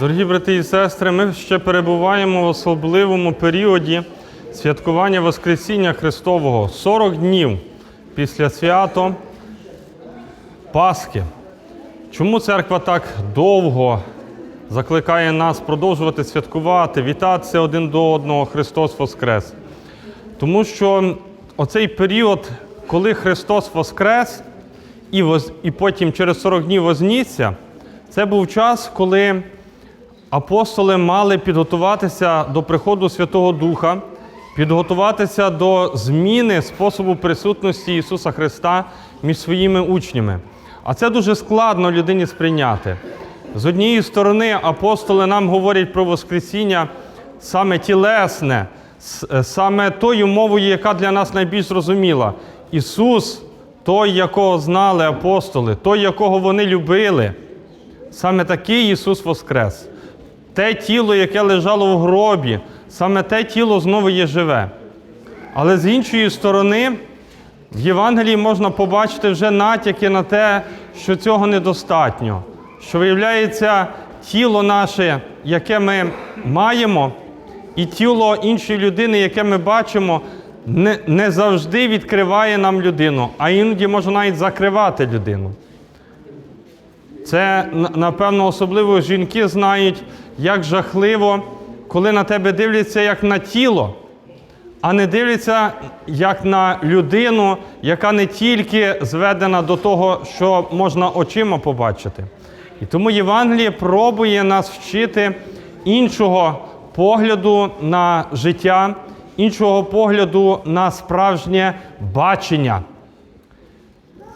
Дорогі брати і сестри, ми ще перебуваємо в особливому періоді святкування Воскресіння Христового 40 днів після свято Пасхи. Чому церква так довго закликає нас продовжувати святкувати, вітатися один до одного Христос Воскрес? Тому що оцей період, коли Христос Воскрес і, воз, і потім через 40 днів вознісся, це був час, коли апостоли мали підготуватися до приходу Святого Духа, підготуватися до зміни способу присутності Ісуса Христа між своїми учнями. А це дуже складно людині сприйняти. З однієї сторони, апостоли нам говорять про Воскресіння саме тілесне, е, саме тою мовою, яка для нас найбільш зрозуміла. Ісус, той, якого знали апостоли, той, якого вони любили. Саме такий Ісус Воскрес. Те тіло, яке лежало в гробі, саме те тіло знову є живе. Але з іншої сторони, в Євангелії можна побачити вже натяки на те, що цього недостатньо. Що виявляється, тіло наше, яке ми маємо, і тіло іншої людини, яке ми бачимо, не, не завжди відкриває нам людину, а іноді може навіть закривати людину. Це, напевно, особливо жінки знають, як жахливо, коли на тебе дивляться як на тіло, а не дивляться як на людину, яка не тільки зведена до того, що можна очима побачити. І тому Євангеліє пробує нас вчити іншого погляду на життя, іншого погляду на справжнє бачення.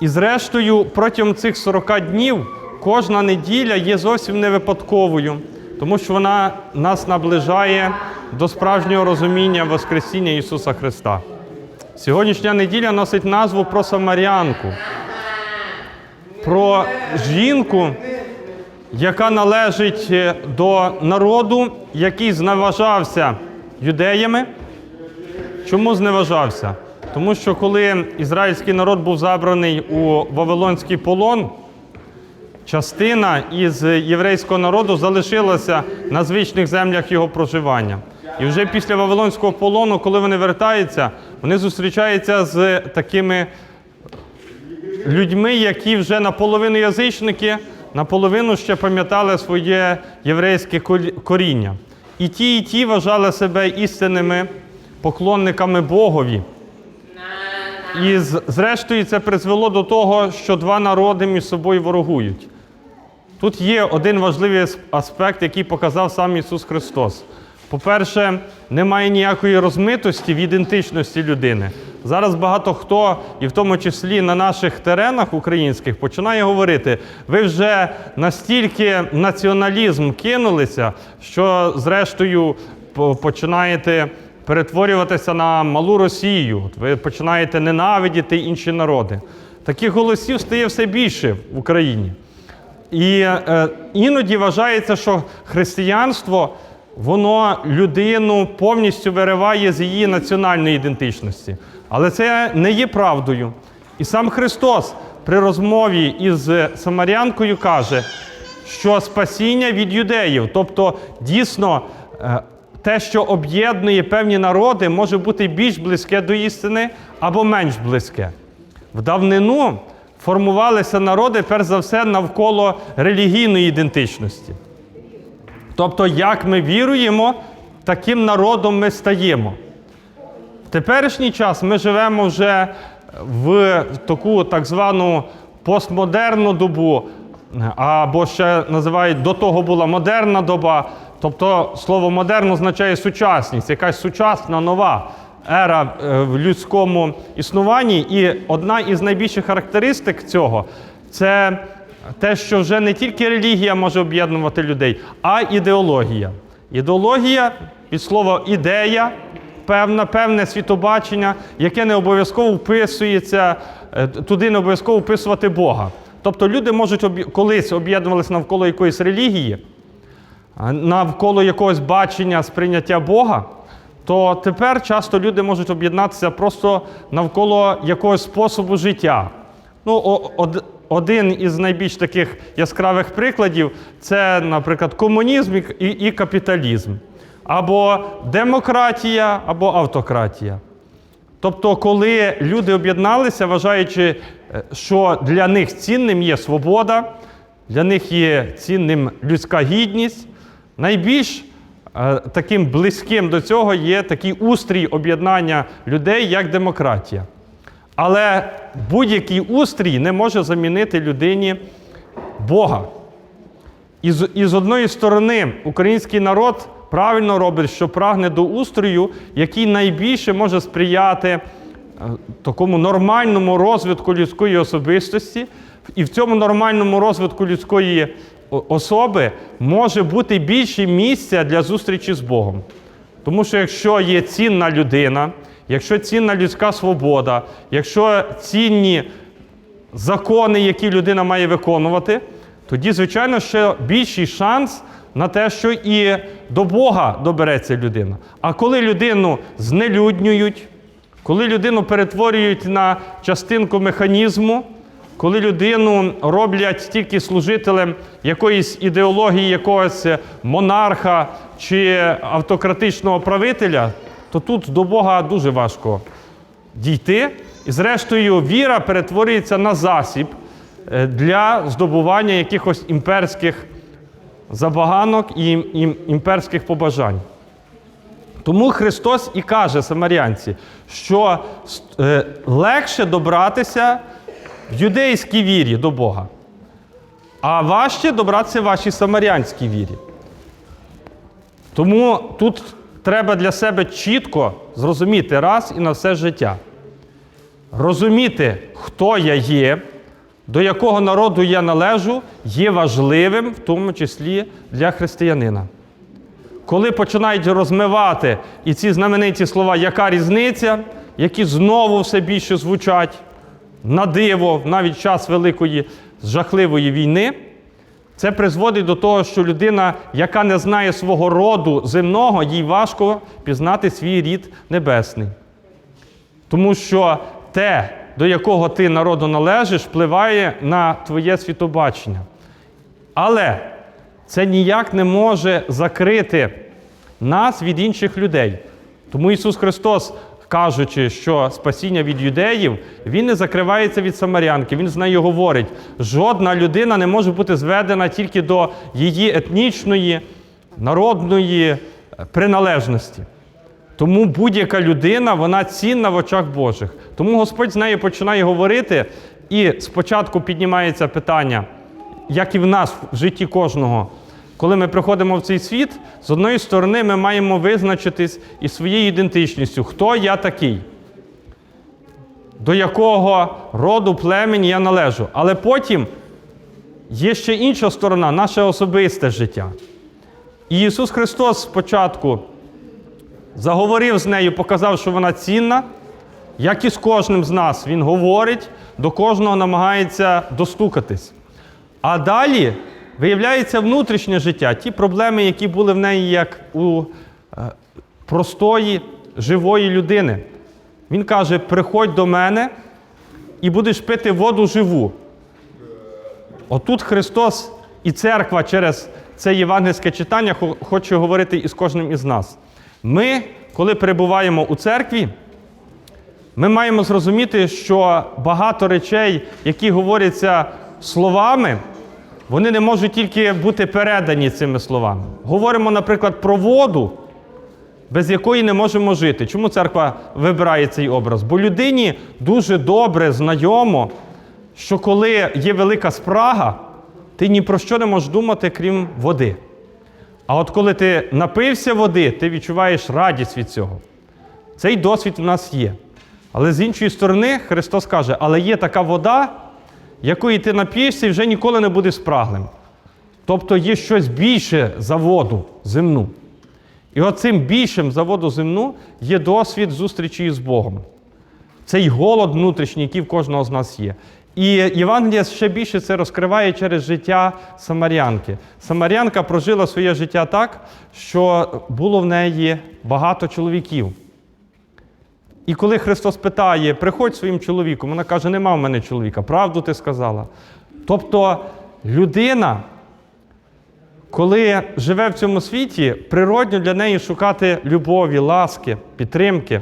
І зрештою, протягом цих 40 днів кожна неділя є зовсім не випадковою, тому що вона нас наближає до справжнього розуміння Воскресіння Ісуса Христа. Сьогоднішня неділя носить назву про Самарянку, про жінку, яка належить е, до народу, який зневажався юдеями. Чому зневажався? Тому що коли ізраїльський народ був забраний у Вавилонський полон, частина із єврейського народу залишилася на звичних землях його проживання. І вже після Вавилонського полону, коли вони вертаються, вони зустрічаються з такими людьми, які вже наполовину язичники, наполовину ще пам'ятали своє єврейське коріння. І ті, і ті вважали себе істинними поклонниками Богові. І зрештою це призвело до того, що два народи між собою ворогують. Тут є один важливий аспект, який показав сам Ісус Христос. По-перше, немає ніякої розмитості в ідентичності людини. Зараз багато хто, і в тому числі на наших теренах українських, починає говорити: ви вже настільки націоналізм кинулися, що зрештою починаєте перетворюватися на малу Росію. Ви починаєте ненавидіти інші народи. Таких голосів стає все більше в Україні. І е, іноді вважається, що християнство воно людину повністю вириває з її національної ідентичності. Але це не є правдою. І сам Христос при розмові із Самарянкою каже, що спасіння від юдеїв, тобто дійсно е, те, що об'єднує певні народи, може бути більш близьке до істини або менш близьке. В давнину формувалися народи, перш за все, навколо релігійної ідентичності. Тобто, як ми віруємо, таким народом ми стаємо. В теперішній час ми живемо вже в таку так звану постмодерну добу, або ще називають до того була модерна доба. Тобто слово модерн означає сучасність, якась сучасна нова ера е, в людському існуванні. І одна із найбільших характеристик цього це те, що вже не тільки релігія може об'єднувати людей, а ідеологія. Ідеологія від слова ідея, певна, певне світобачення, яке не обов'язково вписується, е, туди не обов'язково вписувати Бога. Тобто люди можуть колись об'єднувалися навколо якоїсь релігії, навколо якогось бачення сприйняття Бога, то тепер часто люди можуть об'єднатися просто навколо якогось способу життя. Ну, од- один із найбільш таких яскравих прикладів це, наприклад, комунізм і, і, капіталізм, або демократія, або автократія. Тобто, коли люди об'єдналися, вважаючи, е, що для них цінним є свобода, для них є цінним людська гідність, найбільш таким близьким до цього є такий устрій об'єднання людей, як демократія. Але будь-який устрій не може замінити людині Бога. І з, і з одної сторони, український народ правильно робить, що прагне до устрою, який найбільше може сприяти е, такому нормальному розвитку людської особистості. І в цьому нормальному розвитку людської особи може бути більше місця для зустрічі з Богом. Тому що якщо є цінна людина, якщо цінна людська свобода, якщо цінні закони, які людина має виконувати, тоді, звичайно, ще більший шанс на те, що і до Бога добереться людина. А коли людину знелюднюють, коли людину перетворюють на частинку механізму, коли людину роблять тільки служителем якоїсь ідеології, якогось монарха чи автократичного правителя, то тут до Бога дуже важко дійти. І, зрештою, віра перетворюється на засіб е, для здобування якихось імперських забаганок і ім- ім- імперських побажань. Тому Христос і каже самарянці, що е, легше добратися в юдейській вірі до Бога, а важче добратися в вашій самарянській вірі. Тому тут треба для себе чітко зрозуміти раз і на все життя. Розуміти, хто я є, до якого народу я належу, є важливим, в тому числі для християнина. Коли починають розмивати і ці знамениті слова, яка різниця, які знову все більше звучать на диво, навіть час великої жахливої війни, це призводить до того, що людина, яка не знає свого роду земного, їй важко пізнати свій рід небесний. Тому що те, до якого ти народу належиш, впливає на твоє світобачення. Але це ніяк не може закрити нас від інших людей. Тому Ісус Христос, кажучи, що спасіння від юдеїв, Він не закривається від самарянки. Він з нею говорить: жодна людина не може бути зведена тільки до її етнічної, народної е, приналежності. Тому будь-яка людина, вона цінна в очах Божих. Тому Господь з нею починає говорити, і спочатку піднімається питання, як і в нас в житті кожного. Коли ми приходимо в цей світ, з одної сторони ми маємо визначитись із своєю ідентичністю, хто я такий, до якого роду племені я належу. Але потім є ще інша сторона, наше особисте життя. І Ісус Христос спочатку заговорив з нею, показав, що вона цінна. Як і з кожним з нас, він говорить, до кожного намагається достукатись. А далі виявляється внутрішнє життя, ті проблеми, які були в неї як у е, простої, живої людини. Він каже: приходь до мене і будеш пити воду живу. Отут Христос і церква через це євангельське читання хоче говорити із кожним із нас. Ми, коли перебуваємо у церкві, ми маємо зрозуміти, що багато речей, які говоряться словами, вони не можуть тільки бути передані цими словами. Говоримо, наприклад, про воду, без якої не можемо жити. Чому церква вибирає цей образ? Бо людині дуже добре знайомо, що коли є велика спрага, ти ні про що не можеш думати, крім води. А от коли ти напився води, ти відчуваєш радість від цього. Цей досвід в нас є. Але з іншої сторони, Христос каже, але є така вода, якої ти нап'єшся і вже ніколи не будеш спраглим. Тобто є щось більше за воду земну. І оцим більшим за воду земну є досвід зустрічі з Богом. Цей голод внутрішній, який в кожного з нас є. І Євангелія ще більше це розкриває через життя Самарянки. Самарянка прожила своє життя так, що було в неї багато чоловіків. І коли Христос питає, приходь своїм чоловіком, вона каже, нема в мене чоловіка, правду ти сказала. Тобто людина, коли живе в цьому світі, природньо для неї шукати любові, ласки, підтримки.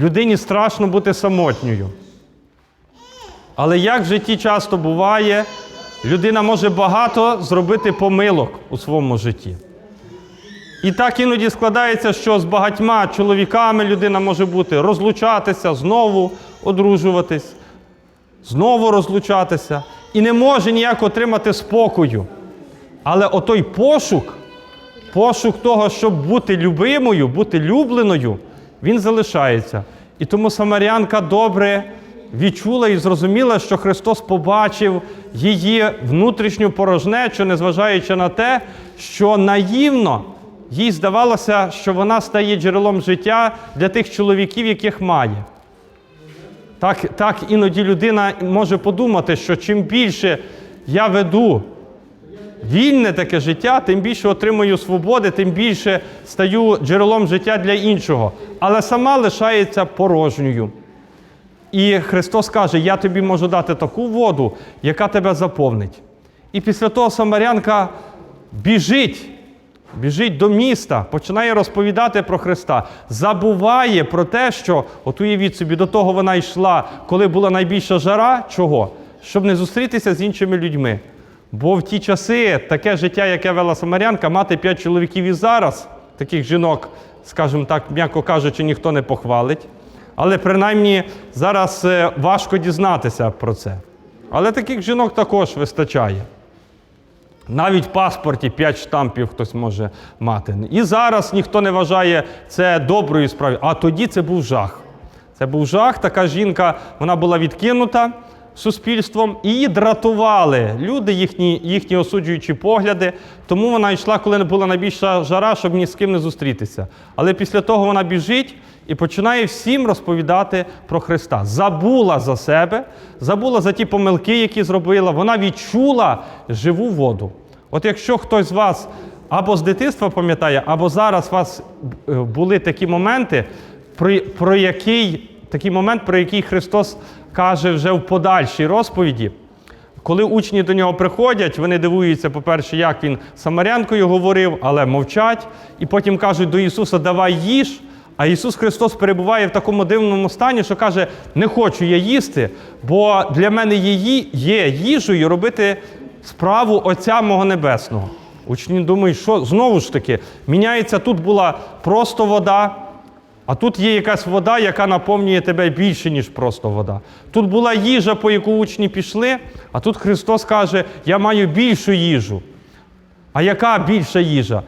Людині страшно бути самотньою. Але як в житті часто буває, людина може багато зробити помилок у своєму житті. І так іноді складається, що з багатьма чоловіками людина може бути розлучатися, знову одружуватись, знову розлучатися і не може ніяк отримати спокою. Але отой пошук, пошук того, щоб бути любимою, бути любленою, він залишається. І тому Самарянка добре відчула і зрозуміла, що Христос побачив її внутрішню порожнечу, незважаючи на те, що наївно їй здавалося, що вона стає джерелом життя для тих чоловіків, яких має. Так, так іноді людина може подумати, що чим більше я веду вільне таке життя, тим більше отримую свободи, тим більше стаю джерелом життя для іншого. Але сама лишається порожньою. І Христос каже: Я тобі можу дати таку воду, яка тебе заповнить. І після того Самарянка біжить, біжить до міста, починає розповідати про Христа, забуває про те, що, от уявіть собі, до того вона йшла, коли була найбільша жара. Чого? Щоб не зустрітися з іншими людьми. Бо в ті часи таке життя, яке вела Самарянка, мати п'ять чоловіків і зараз, таких жінок, скажімо так, м'яко кажучи, ніхто не похвалить. Але принаймні зараз е, важко дізнатися про це. Але таких жінок також вистачає. Навіть в паспорті 5 штампів хтось може мати. І зараз ніхто не вважає це доброю справою. А тоді це був жах. Це був жах. Така жінка, вона була відкинута суспільством, і її дратували люди, їхні, їхні осуджуючі погляди. Тому вона йшла, коли була найбільша жара, щоб ні з ким не зустрітися. Але після того вона біжить і починає всім розповідати про Христа. Забула за себе, забула за ті помилки, які зробила. Вона відчула живу воду. От якщо хтось з вас або з дитинства пам'ятає, або зараз у вас е, були такі моменти, про, про який, такий момент, про який Христос каже вже в подальшій розповіді. Коли учні до нього приходять, вони дивуються, по-перше, як він самарянкою говорив, але мовчать. І потім кажуть до Ісуса, давай їж. А Ісус Христос перебуває в такому дивному стані, що каже: не хочу я їсти, бо для мене її є їжею робити справу Отця мого Небесного. Учні думають, що знову ж таки міняється тут була просто вода, а тут є якась вода, яка наповнює тебе більше, ніж просто вода. Тут була їжа, по яку учні пішли, а тут Христос каже: Я маю більшу їжу. А яка більша їжа?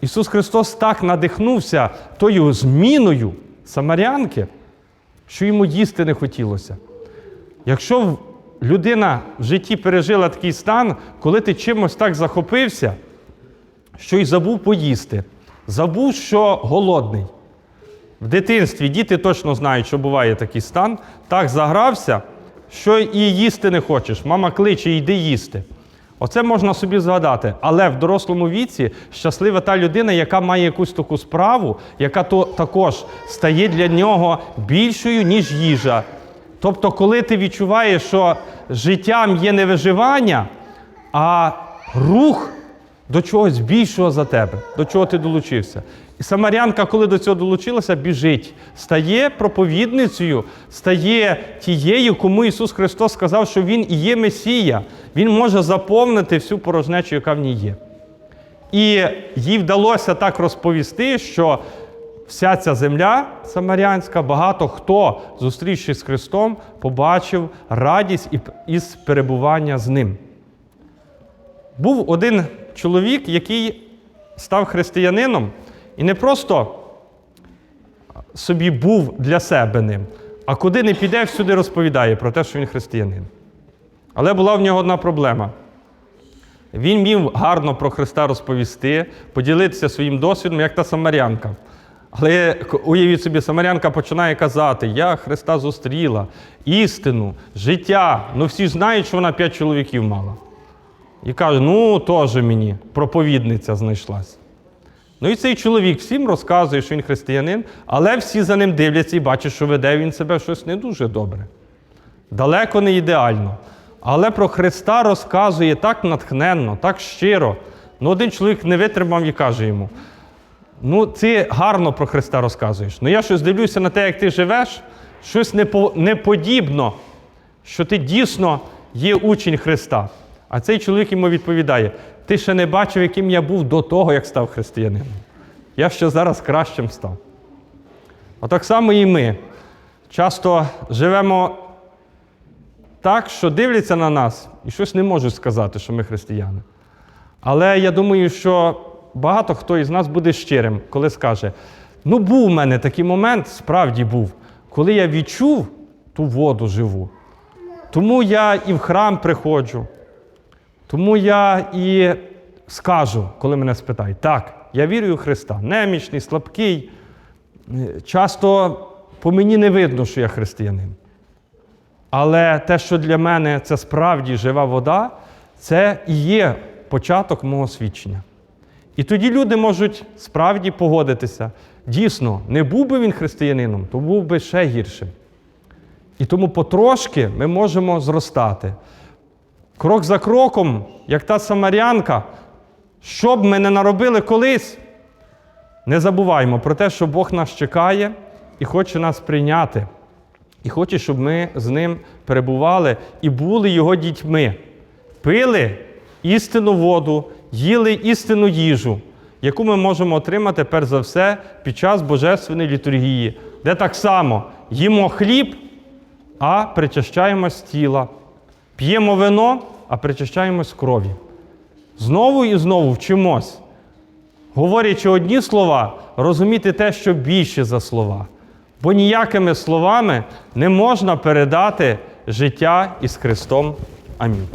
Ісус Христос так надихнувся тою зміною самарянки, що йому їсти не хотілося. Якщо людина в житті пережила такий стан, коли ти чимось так захопився, що й забув поїсти, забув, що голодний. В дитинстві діти точно знають, що буває такий стан, так загрався, що і їсти не хочеш. Мама кличе, йди їсти. Оце можна собі згадати. Але в дорослому віці щаслива та людина, яка має якусь таку справу, яка то також стає для нього більшою, ніж їжа. Тобто, коли ти відчуваєш, що життям є не виживання, а рух до чогось більшого за тебе, до чого ти долучився. І Самарянка, коли до цього долучилася, біжить, стає проповідницею, стає тією, кому Ісус Христос сказав, що Він і є Месія. Він може заповнити всю порожнечу, яка в ній є. І їй вдалося так розповісти, що вся ця земля самарянська, багато хто, зустрівшись з Христом, побачив радість із перебування з ним. Був один чоловік, який став християнином, і не просто собі був для себе ним, а куди не піде, всюди розповідає про те, що він християнин. Але була в нього одна проблема. Він міг гарно про Христа розповісти, поділитися своїм досвідом, як та самарянка. Але уявіть собі, самарянка починає казати: Я Христа зустріла, істину, життя. Ну всі знають, що вона п'ять чоловіків мала. І каже: ну, теж мені проповідниця знайшлась. Ну і цей чоловік всім розказує, що він християнин, але всі за ним дивляться і бачать, що веде він себе щось не дуже добре. Далеко не ідеально. але про Христа розказує так натхненно, так щиро. Ну, один чоловік не витримав і каже йому: Ну, ти гарно про Христа розказуєш. Ну я щось дивлюся на те, як ти живеш, щось непо- неподібно, що ти дійсно є учень Христа. А цей чоловік йому відповідає: ти ще не бачив, яким я був до того, як став християнином. Я ще зараз кращим став. Отак само і ми часто живемо так, що дивляться на нас і щось не можуть сказати, що ми християни. Але я думаю, що багато хто із нас буде щирим, коли скаже: ну, був у мене такий момент, справді був, коли я відчув ту воду живу. Тому я і в храм приходжу. Тому я і скажу, коли мене спитають, так, я вірю у Христа, немічний, слабкий. Часто по мені не видно, що я християнин. Але те, що для мене це справді жива вода, це і є початок мого свідчення. І тоді люди можуть справді погодитися. Дійсно, не був би він християнином, то був би ще гіршим. І тому потрошки ми можемо зростати. Крок за кроком, як та самарянка, що б ми не наробили колись, не забуваємо про те, що Бог нас чекає і хоче нас прийняти. І хоче, щоб ми з ним перебували і були його дітьми, пили істинну воду, їли істинну їжу, яку ми можемо отримати перш за все під час божественної літургії, де так само їмо хліб, а причащаємось тіла, п'ємо вино, а причащаємось крові. Знову і знову вчимось, говорячи одні слова, розуміти те, що більше за слова. Бо ніякими словами не можна передати життя із Христом. Амінь.